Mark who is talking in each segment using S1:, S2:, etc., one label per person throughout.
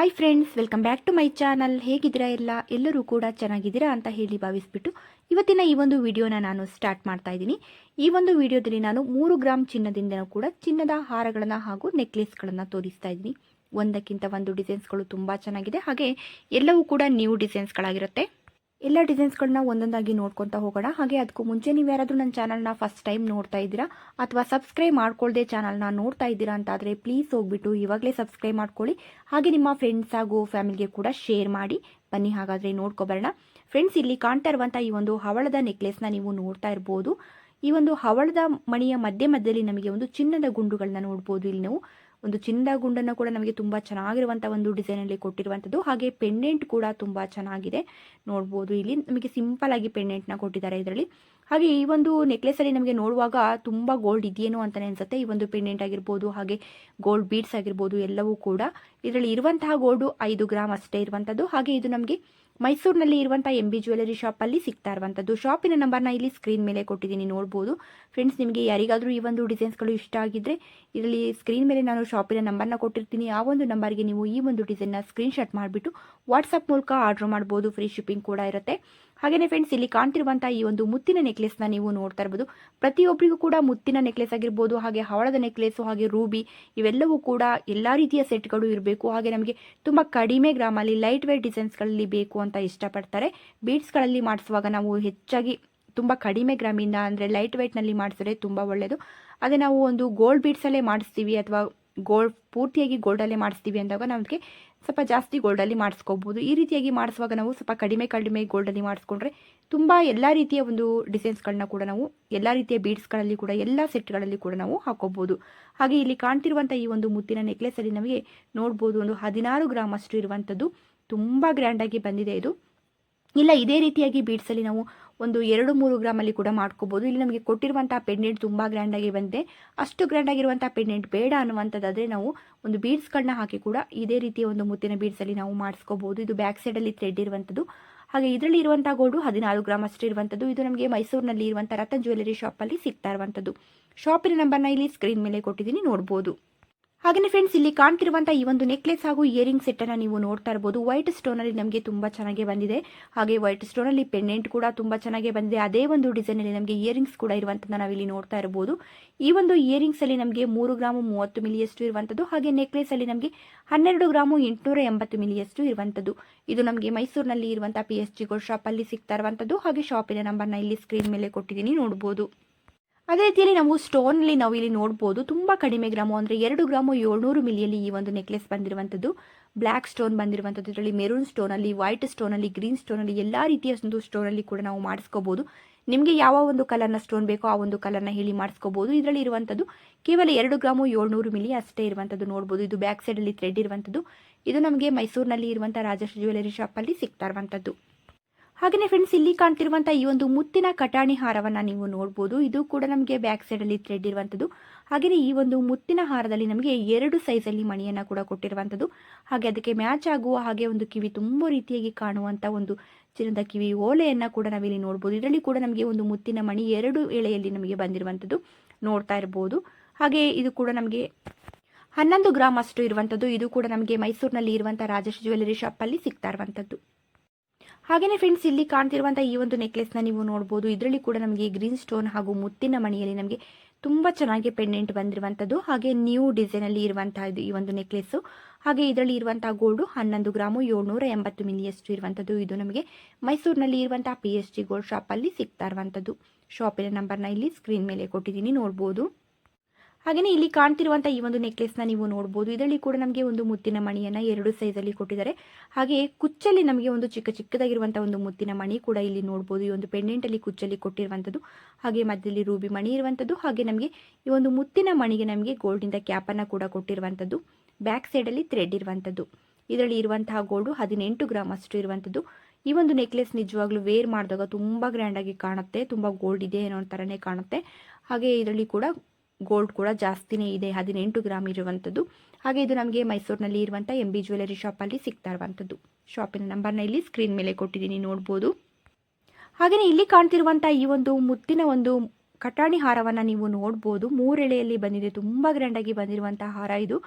S1: Hi friends welcome back to my channel ಹೇಗಿದ್ದೀರಾ ಎಲ್ಲ? ಎಲ್ಲರೂ ಕೂಡ ಚೆನ್ನಾಗಿದ್ದೀರಾ ಅಂತ ಹೇಳಿ ಭಾವಿಸ್ಬಿಟ್ಟು ಇವತ್ತಿನ ಈ ಒಂದು ವಿಡಿಯೋನ ನಾನು ಸ್ಟಾರ್ಟ್ ಮಾಡ್ತಾ ಇದ್ದೀನಿ. ಈ ಒಂದು ವಿಡಿಯೋದಲ್ಲಿ ನಾನು ಮೂರು ಗ್ರಾಮ್ ಚಿನ್ನದಿಂದನೂ ಕೂಡ ಚಿನ್ನದ ಹಾರಗಳನ್ನು ಹಾಗೂ ನೆಕ್ಲೆಸ್ಗಳನ್ನು ತೋರಿಸ್ತಾ ಇದ್ದೀನಿ. ಒಂದಕ್ಕಿಂತ ಒಂದು ಡಿಸೈನ್ಸ್ಗಳು ತುಂಬ ಚೆನ್ನಾಗಿದೆ. ಹಾಗೆ ಎಲ್ಲವೂ ಕೂಡ ನ್ಯೂ ಡಿಸೈನ್ಸ್ಗಳಾಗಿರುತ್ತೆ ಎಲ್ಲ ಡಿಸೈನ್ಸ್ಗಳನ್ನ ಒಂದೊಂದಾಗಿ ನೋಡ್ಕೊತಾ ಹೋಗೋಣ. ಹಾಗೆ ಅದಕ್ಕೂ ಮುಂಚೆ ನೀವು ಯಾರಾದರೂ ನನ್ನ ಚಾನಲ್ನ ಫಸ್ಟ್ ಟೈಮ್ ನೋಡ್ತಾ ಇದ್ದೀರಾ, ಅಥವಾ ಸಬ್ಸ್ಕ್ರೈಬ್ ಮಾಡ್ಕೊಳ್ಳದೆ ಚಾನಲ್ನ ನೋಡ್ತಾ ಇದ್ದೀರಾ ಅಂತಾದರೆ ಪ್ಲೀಸ್ ಹೋಗ್ಬಿಟ್ಟು ಇವಾಗಲೇ ಸಬ್ಸ್ಕ್ರೈಬ್ ಮಾಡ್ಕೊಳ್ಳಿ. ಹಾಗೆ ನಿಮ್ಮ ಫ್ರೆಂಡ್ಸ್ ಹಾಗೂ ಫ್ಯಾಮಿಲಿಗೆ ಕೂಡ ಶೇರ್ ಮಾಡಿ. ಬನ್ನಿ, ಹಾಗಾದರೆ ನೋಡ್ಕೊಬರೋಣ ಫ್ರೆಂಡ್ಸ್ ಇಲ್ಲಿ ಕಾಣ್ತಾ ಇರುವಂಥ ಈ ಒಂದು ಹವಳದ ನೆಕ್ಲೆಸ್ನ ನೀವು ನೋಡ್ತಾ ಇರ್ಬೋದು. ಈ ಒಂದು ಹವಳದ ಮಣಿಯ ಮಧ್ಯೆ ಮಧ್ಯದಲ್ಲಿ ನಮಗೆ ಒಂದು ಚಿನ್ನದ ಗುಂಡುಗಳನ್ನ ನೋಡ್ಬೋದು ಇಲ್ಲಿ ನಾವು. ಒಂದು ಚಿನ್ನದ ಗುಂಡನ್ನು ಕೂಡ ನಮಗೆ ತುಂಬ ಚೆನ್ನಾಗಿರುವಂಥ ಒಂದು ಡಿಸೈನಲ್ಲಿ ಕೊಟ್ಟಿರುವಂಥದ್ದು ಹಾಗೆ ಪೆಂಡೆಂಟ್ ಕೂಡ ತುಂಬ ಚೆನ್ನಾಗಿದೆ. ನೋಡ್ಬೋದು ಇಲ್ಲಿ ನಮಗೆ ಸಿಂಪಲ್ ಆಗಿ ಪೆಂಡೆಂಟ್ನ ಕೊಟ್ಟಿದ್ದಾರೆ ಇದರಲ್ಲಿ. ಹಾಗೆ ಈ ಒಂದು ನೆಕ್ಲೆಸಲ್ಲಿ ನಮಗೆ ನೋಡುವಾಗ ತುಂಬ ಗೋಲ್ಡ್ ಇದೆಯೇನೋ ಅಂತಲೇ ಅನಿಸುತ್ತೆ. ಈ ಒಂದು ಪೆಂಡೆಂಟ್ ಆಗಿರ್ಬೋದು, ಹಾಗೆ ಗೋಲ್ಡ್ ಬೀಡ್ಸ್ ಆಗಿರ್ಬೋದು, ಎಲ್ಲವೂ ಕೂಡ. ಇದರಲ್ಲಿ ಇರುವಂತಹ ಗೋಲ್ಡು ಐದು ಗ್ರಾಮ್ ಅಷ್ಟೇ ಇರುವಂಥದ್ದು ಹಾಗೆ ಇದು ನಮಗೆ ಮೈಸೂರಿನಲ್ಲಿ ಇರುವಂಥ ಎಂ ಬಿ ಜ್ಯುವೆಲರಿ ಶಾಪಲ್ಲಿ ಸಿಗ್ತಾ ಇರುವಂಥದ್ದು ಶಾಪಿನ ನಂಬರ್ನ ಇಲ್ಲಿ ಸ್ಕ್ರೀನ್ ಮೇಲೆ ಕೊಟ್ಟಿದ್ದೀನಿ, ನೋಡ್ಬೋದು. ಫ್ರೆಂಡ್ಸ್ ನಿಮಗೆ ಯಾರಿಗಾದರೂ ಈ ಒಂದು ಡಿಸೈನ್ಸ್ಗಳು ಇಷ್ಟ ಆಗಿದ್ರೆ ಇದರಲ್ಲಿ ಸ್ಕ್ರೀನ್ ಮೇಲೆ ನಾನು ಶಾಪಿನ ನಂಬರ್ನ ಕೊಟ್ಟಿರ್ತೀನಿ. ಆ ಒಂದು ನಂಬರ್ಗೆ ನೀವು ಈ ಒಂದು ಡಿಸೈನ್ನ ಸ್ಕ್ರೀನ್ಶಾಟ್ ಮಾಡಿಬಿಟ್ಟು ವಾಟ್ಸಪ್ ಮೂಲಕ ಆರ್ಡರ್ ಮಾಡ್ಬೋದು. ಫ್ರೀ ಶಿಪ್ಪಿಂಗ್ ಕೂಡ ಇರುತ್ತೆ. ಹಾಗೆಯೇ ಫ್ರೆಂಡ್ಸ್ ಇಲ್ಲಿ ಕಾಣ್ತಿರುವಂಥ ಈ ಒಂದು ಮುತ್ತಿನ ನೆಕ್ಲೆಸ್ನ ನೀವು ನೋಡ್ತಾ ಇರ್ಬೋದು. ಪ್ರತಿಯೊಬ್ಬರಿಗೂ ಕೂಡ ಮುತ್ತಿನ ನೆಕ್ಲೆಸ್ ಆಗಿರ್ಬೋದು, ಹಾಗೆ ಹವಳದ ನೆಕ್ಲೆಸು ಹಾಗೆ ರೂಬಿ ಇವೆಲ್ಲವೂ ಕೂಡ ಎಲ್ಲ ರೀತಿಯ ಸೆಟ್ಗಳು ಇರಬೇಕು. ಹಾಗೆ ನಮಗೆ ತುಂಬ ಕಡಿಮೆ ಗ್ರಾಮಲ್ಲಿ ಲೈಟ್ ವೇಟ್ ಡಿಸೈನ್ಸ್ಗಳಲ್ಲಿ ಬೇಕು ಅಂತ ಇಷ್ಟಪಡ್ತಾರೆ. ಬೀಡ್ಸ್ಗಳಲ್ಲಿ ಮಾಡಿಸುವಾಗ ನಾವು ಹೆಚ್ಚಾಗಿ ತುಂಬ ಕಡಿಮೆ ಗ್ರಾಮಿಂದ ಅಂದರೆ ಲೈಟ್ ವೇಟ್ನಲ್ಲಿ ಮಾಡಿಸಿದ್ರೆ ತುಂಬ ಒಳ್ಳೆಯದು ಅದೇ ನಾವು ಒಂದು ಗೋಲ್ಡ್ ಬೀಡ್ಸಲ್ಲೇ ಮಾಡಿಸ್ತೀವಿ ಅಥವಾ ಗೋಲ್ಡ್ ಪೂರ್ತಿಯಾಗಿ ಗೋಲ್ಡಲ್ಲೇ ಮಾಡಿಸ್ತೀವಿ ಅಂದಾಗ ನಮಗೆ ಸ್ವಲ್ಪ ಜಾಸ್ತಿ ಗೋಲ್ಡಲ್ಲಿ ಮಾಡಿಸ್ಕೋಬೋದು. ಈ ರೀತಿಯಾಗಿ ಮಾಡಿಸುವಾಗ ನಾವು ಸ್ವಲ್ಪ ಕಡಿಮೆ ಕಡಿಮೆ ಗೋಲ್ಡಲ್ಲಿ ಮಾಡಿಸ್ಕೊಂಡ್ರೆ ತುಂಬ ಎಲ್ಲ ರೀತಿಯ ಒಂದು ಡಿಸೈನ್ಸ್ಗಳನ್ನ ಕೂಡ ನಾವು, ಎಲ್ಲ ರೀತಿಯ ಬೀಡ್ಸ್ಗಳಲ್ಲಿ ಕೂಡ, ಎಲ್ಲ ಸೆಟ್ಗಳಲ್ಲಿ ಕೂಡ ನಾವು ಹಾಕೋಬೋದು. ಹಾಗೆ ಇಲ್ಲಿ ಕಾಣ್ತಿರುವಂಥ ಈ ಒಂದು ಮುತ್ತಿನ ನೆಕ್ಲೆಸಲ್ಲಿ ನಮಗೆ ನೋಡ್ಬೋದು ಒಂದು ಹದಿನಾರು ಗ್ರಾಮ್ ಅಷ್ಟು ಇರುವಂಥದ್ದು ತುಂಬ ಗ್ರ್ಯಾಂಡಾಗಿ ಬಂದಿದೆ ಇದು. ಇಲ್ಲ, ಇದೇ ರೀತಿಯಾಗಿ ಬೀಡ್ಸಲ್ಲಿ ನಾವು ಒಂದು ಎರಡು ಮೂರು ಗ್ರಾಮಲ್ಲಿ ಕೂಡ ಮಾಡ್ಕೋಬೋದು. ಇಲ್ಲಿ ನಮಗೆ ಕೊಟ್ಟಿರುವಂಥ ಪೆಂಡೆಂಟ್ ತುಂಬ ಗ್ರ್ಯಾಂಡಾಗಿ ಬಂದಿದೆ. ಅಷ್ಟು ಗ್ರ್ಯಾಂಡಾಗಿರುವಂಥ ಪೆಂಡೆಂಟ್ ಬೇಡ ಅನ್ನುವಂಥದ್ದಾದರೆ ನಾವು ಒಂದು ಬೀಡ್ಸ್ಗಳನ್ನ ಹಾಕಿ ಕೂಡ ಇದೇ ರೀತಿಯ ಒಂದು ಮುತ್ತಿನ ಬೀಡ್ಸಲ್ಲಿ ನಾವು ಮಾಡಿಸ್ಕೋಬೋದು. ಇದು ಬ್ಯಾಕ್ ಸೈಡಲ್ಲಿ ಥ್ರೆಡ್ ಇರುವಂಥದ್ದು. ಹಾಗೆ ಇದರಲ್ಲಿ ಇರುವಂಥ ಗೋಲ್ಡು ಹದಿನಾರು ಗ್ರಾಮ್ ಅಷ್ಟು ಇರುವಂಥದ್ದು. ಇದು ನಮಗೆ ಮೈಸೂರಿನಲ್ಲಿ ಇರುವಂಥ ರತನ್ ಜ್ಯುವೆಲರಿ ಶಾಪಲ್ಲಿ ಸಿಗ್ತಾ ಇರುವಂಥದ್ದು. ಶಾಪಿನ ನಂಬರ್ನ ಇಲ್ಲಿ ಸ್ಕ್ರೀನ್ ಮೇಲೆ ಕೊಟ್ಟಿದ್ದೀನಿ, ನೋಡ್ಬೋದು. ಹಾಗೆಯೇ ಫ್ರೆಂಡ್ಸ್ ಇಲ್ಲಿ ಕಾಣ್ತಿರುವಂತಹ ಈ ಒಂದು ನೆಕ್ಲೆಸ್ ಹಾಗೂ ಇಯರಿಂಗ್ ಸೆಟ್ ಅನ್ನ ನೀವು ನೋಡ್ತಾ ಇರಬಹುದು ವೈಟ್ ಸ್ಟೋನ್ ಅಲ್ಲಿ ನಮಗೆ ತುಂಬಾ ಚೆನ್ನಾಗಿ ಬಂದಿದೆ. ಹಾಗೆ ವೈಟ್ ಸ್ಟೋನ್ ಅಲ್ಲಿ ಪೆಂಡೆಂಟ್ ಕೂಡ ತುಂಬಾ ಚೆನ್ನಾಗಿ ಬಂದಿದೆ. ಅದೇ ಒಂದು ಡಿಸೈನ್ ಅಲ್ಲಿ ನಮಗೆ ಇಯರಿಂಗ್ಸ್ ಕೂಡ ಇರುವಂತದ್ದು ನಾವು ಇಲ್ಲಿ ನೋಡ್ತಾ ಇರಬಹುದು ಈ ಒಂದು ಇಯರಿಂಗ್ಸ್ ಅಲ್ಲಿ ನಮಗೆ ಮೂರು ಗ್ರಾಮು ಮೂವತ್ತು ಮಿಲಿಯಷ್ಟು ಇರುವಂತದ್ದು. ಹಾಗೆ ನೆಕ್ಲೆಸ್ ಅಲ್ಲಿ ನಮಗೆ ಹನ್ನೆರಡು ಗ್ರಾಮು ಎಂಟುನೂರ ಎಂಬತ್ತು ಮಿಲಿಯಷ್ಟು ಇರುವಂತದ್ದು. ಇದು ನಮಗೆ ಮೈಸೂರಿನಲ್ಲಿ ಇರುವಂತಹ ಪಿ ಎಸ್ ಜಿ ಗೋಲ್ಡ್ ಶಾಪಲ್ಲಿ ಸಿಗ್ತಾ ಇರುವಂತದ್ದು. ಹಾಗೆ ಶಾಪಿನ ನಂಬರ್ನ ಇಲ್ಲಿ ಸ್ಕ್ರೀನ್ ಮೇಲೆ ಕೊಟ್ಟಿದ್ದೀನಿ, ನೋಡ್ಬೋದು. ಅದೇ ರೀತಿಯಲ್ಲಿ ನಾವು ಸ್ಟೋನಲ್ಲಿ ನಾವು ಇಲ್ಲಿ ನೋಡ್ಬೋದು ತುಂಬ ಕಡಿಮೆ ಗ್ರಾಮು ಅಂದರೆ ಎರಡು ಗ್ರಾಮು ಏಳ್ನೂರು ಮಿಲಿಯಲ್ಲಿ ಈ ಒಂದು ನೆಕ್ಲೆಸ್ ಬಂದಿರುವಂಥದ್ದು ಬ್ಲ್ಯಾಕ್ ಸ್ಟೋನ್ ಬಂದಿರುವಂಥದ್ದು ಇದರಲ್ಲಿ ಮೆರೂನ್ ಸ್ಟೋನಲ್ಲಿ ವೈಟ್ ಸ್ಟೋನಲ್ಲಿ ಗ್ರೀನ್ ಸ್ಟೋನಲ್ಲಿ ಎಲ್ಲ ರೀತಿಯ ಒಂದು ಸ್ಟೋನಲ್ಲಿ ಕೂಡ ನಾವು ಮಾಡಿಸ್ಕೋಬೋದು. ನಿಮಗೆ ಯಾವ ಒಂದು ಕಲರ್ನ ಸ್ಟೋನ್ ಬೇಕೋ ಆ ಒಂದು ಕಲರ್ನ ಹೇಳಿ ಮಾಡಿಸ್ಕೋಬೋದು. ಇದರಲ್ಲಿ ಇರುವಂಥದ್ದು ಕೇವಲ ಎರಡು ಗ್ರಾಮು ಏಳ್ನೂರು ಮಿಲಿ ಅಷ್ಟೇ ಇರುವಂಥದ್ದು ನೋಡ್ಬೋದು. ಇದು ಬ್ಯಾಕ್ ಸೈಡಲ್ಲಿ ಥ್ರೆಡ್ ಇರುವಂಥದ್ದು ಇದು ನಮಗೆ ಮೈಸೂರಿನಲ್ಲಿ ಇರುವಂಥ ರಾಜೇಶ್ ಜ್ಯುವೆಲರಿ ಶಾಪಲ್ಲಿ ಸಿಗ್ತಾ ಇರುವಂಥದ್ದು ಹಾಗೆಯೇ ಫ್ರೆಂಡ್ಸ್ ಇಲ್ಲಿ ಕಾಣ್ತಿರುವಂಥ ಈ ಒಂದು ಮುತ್ತಿನ ಕಟಾಣಿ ಹಾರವನ್ನು ನೀವು ನೋಡಬಹುದು ಇದು ಕೂಡ ನಮಗೆ ಬ್ಯಾಕ್ ಸೈಡ್ ಅಲ್ಲಿ ಥ್ರೆಡ್ ಇರುವಂಥದ್ದು ಹಾಗೆಯೇ ಈ ಒಂದು ಮುತ್ತಿನ ಹಾರದಲ್ಲಿ ನಮಗೆ ಎರಡು ಅಲ್ಲಿ ಮಣಿಯನ್ನ ಕೂಡ ಕೊಟ್ಟಿರುವಂಥದ್ದು ಹಾಗೆ ಅದಕ್ಕೆ ಮ್ಯಾಚ್ ಆಗುವ ಹಾಗೆ ಒಂದು ಕಿವಿ ತುಂಬ ರೀತಿಯಾಗಿ ಕಾಣುವಂತ ಒಂದು ಚಿನ್ನದ ಕಿವಿ ಓಲೆಯನ್ನು ಕೂಡ ನಾವಿಲ್ಲಿ ನೋಡಬಹುದು ಇದರಲ್ಲಿ ಕೂಡ ನಮಗೆ ಒಂದು ಮುತ್ತಿನ ಮಣಿ ಎರಡು ಎಳೆಯಲ್ಲಿ ನಮಗೆ ಬಂದಿರುವಂತದ್ದು ನೋಡ್ತಾ ಇರಬಹುದು ಹಾಗೆ ಇದು ಕೂಡ ನಮಗೆ ಹನ್ನೊಂದು ಗ್ರಾಮ್ ಅಷ್ಟು ಇರುವಂತದ್ದು. ಇದು ಕೂಡ ನಮಗೆ ಮೈಸೂರಿನಲ್ಲಿ ಇರುವಂಥ ರಾಜೇಶ್ ಜ್ಯುವೆಲರಿ ಅಲ್ಲಿ ಸಿಗ್ತಾ ಇರುವಂಥದ್ದು ಹಾಗೆಯೇ ಫ್ರೆಂಡ್ಸ್ ಇಲ್ಲಿ ಕಾಣ್ತಿರುವಂತಹ ಈ ಒಂದು ನೆಕ್ಲೆಸ್ನ ನೀವು ನೋಡಬಹುದು ಇದರಲ್ಲಿ ಕೂಡ ನಮಗೆ ಗ್ರೀನ್ ಸ್ಟೋನ್ ಹಾಗೂ ಮುತ್ತಿನ ಮಣಿಯಲ್ಲಿ ನಮಗೆ ತುಂಬಾ ಚೆನ್ನಾಗಿ ಪೆಂಡೆಂಟ್ ಬಂದಿರುವಂತದ್ದು. ಹಾಗೆ ನ್ಯೂ ಡಿಸೈನಲ್ಲಿ ಇರುವಂತಹ ಇದು ಈ ಒಂದು ನೆಕ್ಲೆಸ್ ಹಾಗೆ ಇದರಲ್ಲಿ ಇರುವಂತಹ ಗೋಲ್ಡ್ ಹನ್ನೊಂದು ಗ್ರಾಮು ಏಳ್ನೂರ ಎಂಬತ್ತು ಮಿಲಿಯಷ್ಟು ಇರುವಂಥದ್ದು ಇದು ನಮಗೆ ಮೈಸೂರಿನಲ್ಲಿ ಇರುವಂತಹ ಪಿ ಎಸ್ ಡಿ ಗೋಲ್ಡ್ ಅಲ್ಲಿ ಸಿಗ್ತಾ ಇರುವಂತದ್ದು. ಶಾಪಿನ ನಂಬರ್ನ ಇಲ್ಲಿ ಸ್ಕ್ರೀನ್ ಮೇಲೆ ಕೊಟ್ಟಿದ್ದೀನಿ, ನೋಡ್ಬೋದು. ಹಾಗೆಯೇ ಇಲ್ಲಿ ಕಾಣ್ತಿರುವಂಥ ಈ ಒಂದು ನೆಕ್ಲೆಸ್ನ ನೀವು ನೋಡ್ಬೋದು. ಇದರಲ್ಲಿ ಕೂಡ ನಮಗೆ ಒಂದು ಮುತ್ತಿನ ಮಣಿಯನ್ನು ಎರಡು ಸೈಜಲ್ಲಿ ಕೊಟ್ಟಿದ್ದಾರೆ. ಹಾಗೆ ಕುಚ್ಚಲ್ಲಿ ನಮಗೆ ಒಂದು ಚಿಕ್ಕ ಚಿಕ್ಕದಾಗಿರುವಂಥ ಒಂದು ಮುತ್ತಿನ ಮಣಿ ಕೂಡ ಇಲ್ಲಿ ನೋಡ್ಬೋದು. ಈ ಒಂದು ಪೆಂಡೆಂಟಲ್ಲಿ ಕುಚ್ಚಲ್ಲಿ ಕೊಟ್ಟಿರುವಂಥದ್ದು ಹಾಗೆ ಮಧ್ಯದಲ್ಲಿ ರೂಬಿ ಮಣಿ ಇರುವಂಥದ್ದು ಹಾಗೆ ನಮಗೆ ಈ ಒಂದು ಮುತ್ತಿನ ಮಣಿಗೆ ನಮಗೆ ಗೋಲ್ಡಿಂದ ಕ್ಯಾಪನ್ನು ಕೂಡ ಕೊಟ್ಟಿರುವಂಥದ್ದು ಬ್ಯಾಕ್ ಸೈಡಲ್ಲಿ ಥ್ರೆಡ್ ಇರುವಂಥದ್ದು ಇದರಲ್ಲಿ ಇರುವಂತಹ ಗೋಲ್ಡು ಹದಿನೆಂಟು ಗ್ರಾಮ್ ಅಷ್ಟು ಇರುವಂಥದ್ದು ಈ ಒಂದು ನೆಕ್ಲೆಸ್ ನಿಜವಾಗ್ಲೂ ವೇರ್ ಮಾಡಿದಾಗ ತುಂಬ ಗ್ರ್ಯಾಂಡಾಗಿ ಕಾಣುತ್ತೆ. ತುಂಬ ಗೋಲ್ಡ್ ಇದೆ ಅನ್ನೋ ಥರನೇ ಕಾಣುತ್ತೆ. ಹಾಗೆ ಇದರಲ್ಲಿ ಕೂಡ ಗೋಲ್ಡ್ ಕೂಡ ಜಾಸ್ತಿನೇ ಇದೆ, ಹದಿನೆಂಟು ಗ್ರಾಮ್ ಇರುವಂಥದ್ದು. ಹಾಗೆ ಇದು ನಮಗೆ ಮೈಸೂರಿನಲ್ಲಿ ಇರುವಂಥ ಎಂ ಬಿ ಜ್ಯುವೆಲರಿ ಶಾಪಲ್ಲಿ ಸಿಗ್ತಾ ಇರುವಂಥದ್ದು. ಶಾಪಿನ ನಂಬರ್ನ ಇಲ್ಲಿ ಸ್ಕ್ರೀನ್ ಮೇಲೆ ಕೊಟ್ಟಿದ್ದೀನಿ, ನೋಡ್ಬೋದು. ಹಾಗೆಯೇ ಇಲ್ಲಿ ಕಾಣ್ತಿರುವಂಥ ಈ ಒಂದು ಮುತ್ತಿನ ಒಂದು ಕಟಾಣಿ ಹಾರವನ್ನು ನೀವು ನೋಡ್ಬೋದು. ಮೂರೆಳೆಯಲ್ಲಿ ಬಂದಿದೆ, ತುಂಬ ಗ್ರ್ಯಾಂಡಾಗಿ ಬಂದಿರುವಂಥ ಹಾರ ಇದು.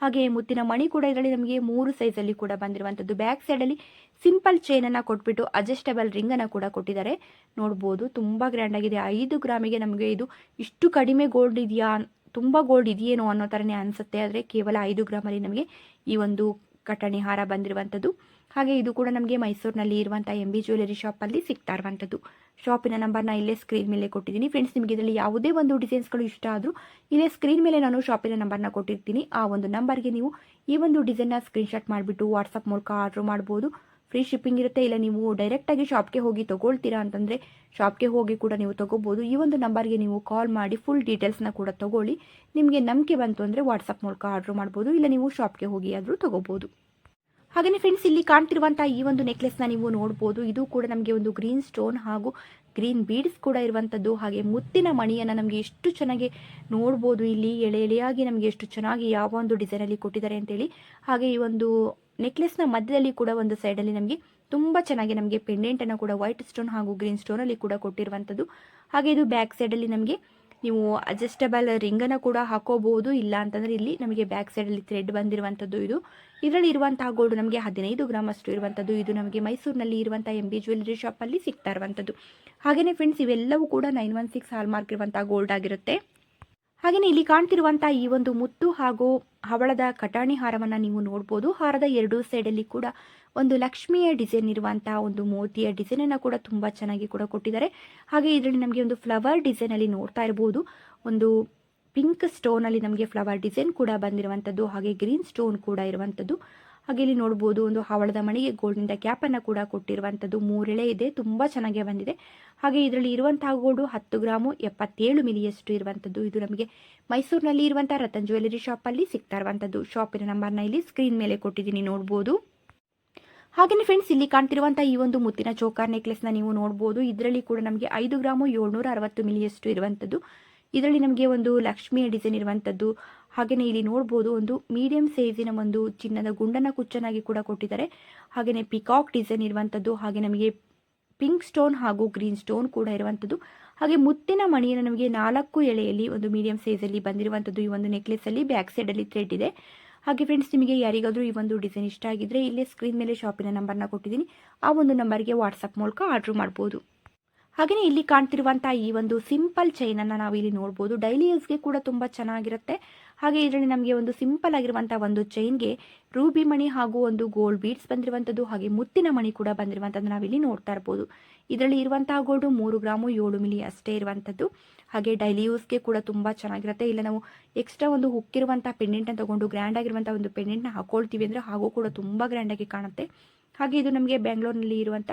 S1: ಹಾಗೆ ಮುತ್ತಿನ ಮಣಿ ಕೂಡ ಇದರಲ್ಲಿ ನಮಗೆ ಮೂರು ಸೈಜಲ್ಲಿ ಕೂಡ ಬಂದಿರುವಂಥದ್ದು ಬ್ಯಾಕ್ ಸೈಡಲ್ಲಿ ಸಿಂಪಲ್ ಚೈನನ್ನು ಕೊಟ್ಬಿಟ್ಟು ಅಡ್ಜಸ್ಟಬಲ್ ರಿಂಗನ್ನು ಕೂಡ ಕೊಟ್ಟಿದ್ದಾರೆ. ನೋಡ್ಬೋದು ತುಂಬ ಗ್ರ್ಯಾಂಡ್ ಆಗಿದೆ. ಐದು ಗ್ರಾಮಿಗೆ ನಮಗೆ ಇದು ಇಷ್ಟು ಕಡಿಮೆ ಗೋಲ್ಡ್ ಇದೆಯಾ, ತುಂಬ ಗೋಲ್ಡ್ ಇದೆಯೇನೋ ಅನ್ನೋ ಥರನೇ ಅನಿಸುತ್ತೆ. ಆದರೆ ಕೇವಲ ಐದು ಗ್ರಾಮಲ್ಲಿ ನಮಗೆ ಈ ಒಂದು ಕಟಣಿ ಹಾರ ಬಂದಿರುವಂಥದ್ದು ಹಾಗೆ ಇದು ಕೂಡ ನಮಗೆ ಮೈಸೂರಿನಲ್ಲಿ ಇರುವಂಥ ಎಂ ಬಿ ಜ್ಯುವೆಲರಿ ಶಾಪಲ್ಲಿ ಸಿಗ್ತಾ ಇರುವಂಥದ್ದು ಶಾಪಿನ ನಂಬರ್ನ ಇಲ್ಲೇ ಸ್ಕ್ರೀನ್ ಮೇಲೆ ಕೊಟ್ಟಿದ್ದೀನಿ. ಫ್ರೆಂಡ್ಸ್ ನಿಮಗೆ ಇದರಲ್ಲಿ ಯಾವುದೇ ಒಂದು ಡಿಸೈನ್ಸ್ಗಳು ಇಷ್ಟ ಆದರೂ ಇಲ್ಲೇ ಸ್ಕ್ರೀನ್ ಮೇಲೆ ನಾನು ಶಾಪಿನ ನಂಬರ್ನ ಕೊಟ್ಟಿರ್ತೀನಿ. ಆ ಒಂದು ನಂಬರ್ಗೆ ನೀವು ಈ ಒಂದು ಡಿಸೈನ್ನ ಸ್ಕ್ರೀನ್ಶಾಟ್ ಮಾಡಿಬಿಟ್ಟು ವಾಟ್ಸಪ್ ಮೂಲಕ ಆರ್ಡರ್ ಮಾಡ್ಬೋದು. ಫ್ರೀ ಶಿಪ್ಪಿಂಗ್ ಇರುತ್ತೆ. ಇಲ್ಲ, ನೀವು ಡೈರೆಕ್ಟಾಗಿ ಶಾಪ್ಗೆ ಹೋಗಿ ತೊಗೊಳ್ತೀರಾ ಅಂತಂದರೆ ಶಾಪ್ಗೆ ಹೋಗಿ ಕೂಡ ನೀವು ತೊಗೋಬೋದು ಈ ಒಂದು ನಂಬರ್ಗೆ ನೀವು ಕಾಲ್ ಮಾಡಿ ಫುಲ್ ಡೀಟೇಲ್ಸ್ನ ಕೂಡ ತೊಗೊಳ್ಳಿ. ನಿಮಗೆ ನಂಬಿಕೆ ಬಂತು ಅಂದರೆ ವಾಟ್ಸಪ್ ಮೂಲಕ ಆರ್ಡ್ರ್ ಮಾಡ್ಬೋದು. ಇಲ್ಲ, ನೀವು ಶಾಪ್ಗೆ ಹೋಗಿ ಆದರೂ ತೊಗೋಬೋದು ಹಾಗೆಯೇ ಫ್ರೆಂಡ್ಸ್ ಇಲ್ಲಿ ಕಾಣ್ತಿರುವಂಥ ಈ ಒಂದು ನೆಕ್ಲೆಸ್ನ ನೀವು ನೋಡ್ಬೋದು. ಇದು ಕೂಡ ನಮಗೆ ಒಂದು ಗ್ರೀನ್ ಸ್ಟೋನ್ ಹಾಗೂ ಗ್ರೀನ್ ಬೀಡ್ಸ್ ಕೂಡ ಇರುವಂಥದ್ದು ಹಾಗೆ ಮುತ್ತಿನ ಮಣಿಯನ್ನು ನಮಗೆ ಎಷ್ಟು ಚೆನ್ನಾಗಿ ನೋಡ್ಬೋದು. ಇಲ್ಲಿ ಎಳೆ ಎಳೆಯಾಗಿ ನಮಗೆ ಎಷ್ಟು ಚೆನ್ನಾಗಿ ಯಾವ ಒಂದು ಡಿಸೈನಲ್ಲಿ ಕೊಟ್ಟಿದ್ದಾರೆ ಅಂತೇಳಿ. ಹಾಗೆ ಈ ಒಂದು ನೆಕ್ಲೆಸ್ನ ಮಧ್ಯದಲ್ಲಿ ಕೂಡ ಒಂದು ಸೈಡಲ್ಲಿ ನಮಗೆ ತುಂಬ ಚೆನ್ನಾಗಿ ನಮಗೆ ಪೆಂಡೆಂಟನ್ನು ಕೂಡ ವೈಟ್ ಸ್ಟೋನ್ ಹಾಗೂ ಗ್ರೀನ್ ಸ್ಟೋನಲ್ಲಿ ಕೂಡ ಕೊಟ್ಟಿರುವಂಥದ್ದು ಹಾಗೆ ಇದು ಬ್ಯಾಕ್ ಸೈಡಲ್ಲಿ ನಮಗೆ ನೀವು ಅಡ್ಜಸ್ಟಬಲ್ ರಿಂಗನ್ನು ಕೂಡ ಹಾಕೋಬಹುದು. ಇಲ್ಲ ಅಂತಂದರೆ ಇಲ್ಲಿ ನಮಗೆ ಬ್ಯಾಕ್ ಸೈಡಲ್ಲಿ ಥ್ರೆಡ್ ಬಂದಿರುವಂಥದ್ದು ಇದು. ಇದರಲ್ಲಿ ಇರುವಂತಹ ಗೋಲ್ಡ್ ನಮಗೆ ಹದಿನೈದು ಗ್ರಾಮ್ ಅಷ್ಟು ಇರುವಂಥದ್ದು. ಇದು ನಮಗೆ ಮೈಸೂರಿನಲ್ಲಿ ಇರುವಂಥ ಎಂ ಬಿ ಜ್ಯುವೆಲರಿ ಶಾಪಲ್ಲಿ ಸಿಗ್ತಾ ಇರುವಂಥದ್ದು. ಹಾಗೆಯೇ ಫ್ರೆಂಡ್ಸ್ ಇವೆಲ್ಲವೂ ಕೂಡ nine one six hallmark ಇರುವಂಥ ಗೋಲ್ಡ್ ಆಗಿರುತ್ತೆ. ಹಾಗೆಯೇ ಇಲ್ಲಿ ಕಾಣ್ತಿರುವಂತಹ ಈ ಒಂದು ಮುತ್ತು ಹಾಗೂ ಹವಳದ ಕಟಾಣಿ ಹಾರವನ್ನು ನೀವು ನೋಡ್ಬೋದು. ಹಾರದ ಎರಡೂ ಸೈಡಲ್ಲಿ ಕೂಡ ಒಂದು ಲಕ್ಷ್ಮಿಯ ಡಿಸೈನ್ ಇರುವಂತಹ ಒಂದು ಮೋತಿಯ ಡಿಸೈನನ್ನು ಕೂಡ ತುಂಬಾ ಚೆನ್ನಾಗಿ ಕೂಡ ಕೊಟ್ಟಿದ್ದಾರೆ. ಹಾಗೆ ಇದರಲ್ಲಿ ನಮಗೆ ಒಂದು ಫ್ಲವರ್ ಡಿಸೈನಲ್ಲಿ ನೋಡ್ತಾ ಇರಬಹುದು ಒಂದು ಪಿಂಕ್ ಸ್ಟೋನ್ ಅಲ್ಲಿ ನಮಗೆ ಫ್ಲವರ್ ಡಿಸೈನ್ ಕೂಡ ಬಂದಿರುವಂಥದ್ದು ಹಾಗೆ ಗ್ರೀನ್ ಸ್ಟೋನ್ ಕೂಡ ಇರುವಂಥದ್ದು ಹಾಗೆ ಇಲ್ಲಿ ನೋಡ್ಬೋದು ಒಂದು ಹವಳದ ಮಣಿಗೆ ಗೋಲ್ಡಿಂದ ಕ್ಯಾಪನ್ನು ಕೂಡ ಕೊಟ್ಟಿರುವಂಥದ್ದು ಮೂರೆಳೆ ಇದೆ, ತುಂಬ ಚೆನ್ನಾಗಿ ಬಂದಿದೆ. ಹಾಗೆ ಇದರಲ್ಲಿ ಇರುವಂತಹ ಗೋಲ್ಡು ಹತ್ತು ಗ್ರಾಮು ಎಪ್ಪತ್ತೇಳು ಮಿಲಿಯಷ್ಟು ಇರುವಂಥದ್ದು ಇದು ನಮಗೆ ಮೈಸೂರಿನಲ್ಲಿ ಇರುವಂಥ ರತನ್ ಜ್ಯುವೆಲರಿ ಶಾಪಲ್ಲಿ ಸಿಗ್ತಾ ಇರುವಂಥದ್ದು ಶಾಪಿನ ನಂಬರ್ನ ಇಲ್ಲಿ ಸ್ಕ್ರೀನ್ ಮೇಲೆ ಕೊಟ್ಟಿದ್ದೀನಿ ನೋಡ್ಬೋದು. ಹಾಗೆಯೇ ಫ್ರೆಂಡ್ಸ್ ಇಲ್ಲಿ ಕಾಣ್ತಿರುವಂಥ ಈ ಒಂದು ಮುತ್ತಿನ ಚೋಕಾರ್ ನೆಕ್ಲೆಸ್ನ ನೀವು ನೋಡ್ಬೋದು. ಇದರಲ್ಲಿ ಕೂಡ ನಮಗೆ ಐದು ಗ್ರಾಮು ಏಳ್ನೂರ ಅರವತ್ತು ಮಿಲಿಯಷ್ಟು ಇರುವಂಥದ್ದು ಇದರಲ್ಲಿ ನಮಗೆ ಒಂದು ಲಕ್ಷ್ಮಿಯ ಡಿಸೈನ್ ಇರುವಂಥದ್ದು ಹಾಗೆಯೇ ಇಲ್ಲಿ ನೋಡ್ಬೋದು ಒಂದು ಮೀಡಿಯಂ ಸೈಜಿನ ಒಂದು ಚಿನ್ನದ ಗುಂಡನ ಕುಚ್ಚನಾಗಿ ಕೂಡ ಕೊಟ್ಟಿದ್ದಾರೆ. ಹಾಗೆಯೇ ಪಿಕಾಕ್ ಡಿಸೈನ್ ಇರುವಂಥದ್ದು ಹಾಗೆ ನಮಗೆ ಪಿಂಕ್ ಸ್ಟೋನ್ ಹಾಗೂ ಗ್ರೀನ್ ಸ್ಟೋನ್ ಕೂಡ ಇರುವಂಥದ್ದು ಹಾಗೆ ಮುತ್ತಿನ ಮಣಿಯನ್ನು ನಮಗೆ ನಾಲ್ಕು ಎಳೆಯಲ್ಲಿ ಒಂದು ಮೀಡಿಯಂ ಸೈಜಲ್ಲಿ ಬಂದಿರುವಂಥದ್ದು ಈ ಒಂದು ನೆಕ್ಲೆಸಲ್ಲಿ ಬ್ಯಾಕ್ ಸೈಡಲ್ಲಿ ಥ್ರೆಡ್ ಇದೆ. ಹಾಗೆ ಫ್ರೆಂಡ್ಸ್ ನಿಮಗೆ ಯಾರಿಗಾದರೂ ಈ ಒಂದು ಡಿಸೈನ್ ಇಷ್ಟ ಆಗಿದ್ದರೆ ಇಲ್ಲೇ ಸ್ಕ್ರೀನ್ ಮೇಲೆ ಶಾಪಿನ ನಂಬರ್ನ ಕೊಟ್ಟಿದ್ದೀನಿ. ಆ ಒಂದು ನಂಬರ್ಗೆ ವಾಟ್ಸಪ್ ಮೂಲಕ ಆರ್ಡ್ರ್ ಮಾಡ್ಬೋದು. ಹಾಗೆಯೇ ಇಲ್ಲಿ ಕಾಣ್ತಿರುವಂತಹ ಈ ಒಂದು ಸಿಂಪಲ್ ಚೈನನ್ನು ನಾವು ಇಲ್ಲಿ ನೋಡ್ಬೋದು. ಡೈಲಿ ಯೂಸ್ಗೆ ಕೂಡ ತುಂಬ ಚೆನ್ನಾಗಿರುತ್ತೆ. ಹಾಗೆ ಇದರಲ್ಲಿ ನಮಗೆ ಒಂದು ಸಿಂಪಲ್ ಆಗಿರುವಂಥ ಒಂದು ಚೈನ್ಗೆ ರೂಬಿ ಮಣಿ ಹಾಗೂ ಒಂದು ಗೋಲ್ಡ್ ಬೀಡ್ಸ್ ಬಂದಿರುವಂಥದ್ದು ಹಾಗೆ ಮುತ್ತಿನ ಮಣಿ ಕೂಡ ಬಂದಿರುವಂಥದ್ದು ನಾವಿಲ್ಲಿ ನೋಡ್ತಾ ಇರ್ಬೋದು. ಇದರಲ್ಲಿ ಇರುವಂತಹ ಗೋಲ್ಡು ಮೂರು ಗ್ರಾಮು, ಏಳು ಮಿಲಿ ಅಷ್ಟೇ ಇರುವಂಥದ್ದು ಹಾಗೆ ಡೈಲಿ ಯೂಸ್ಗೆ ಕೂಡ ತುಂಬ ಚೆನ್ನಾಗಿರುತ್ತೆ. ಇಲ್ಲ ನಾವು ಎಕ್ಸ್ಟ್ರಾ ಒಂದು ಹುಕ್ಕಿರುವಂಥ ಪೆಂಡೆಂಟ್ನ ತಗೊಂಡು ಗ್ರ್ಯಾಂಡ್ ಆಗಿರುವಂಥ ಒಂದು ಪೆಂಡೆಂಟ್ನ ಹಾಕೊಳ್ತೀವಿ ಅಂದರೆ ಹಾಗೂ ಕೂಡ ತುಂಬ ಗ್ರ್ಯಾಂಡಾಗಿ ಕಾಣುತ್ತೆ. ಹಾಗೆ ಇದು ನಮಗೆ ಬೆಂಗಳೂರಿನಲ್ಲಿ ಇರುವಂಥ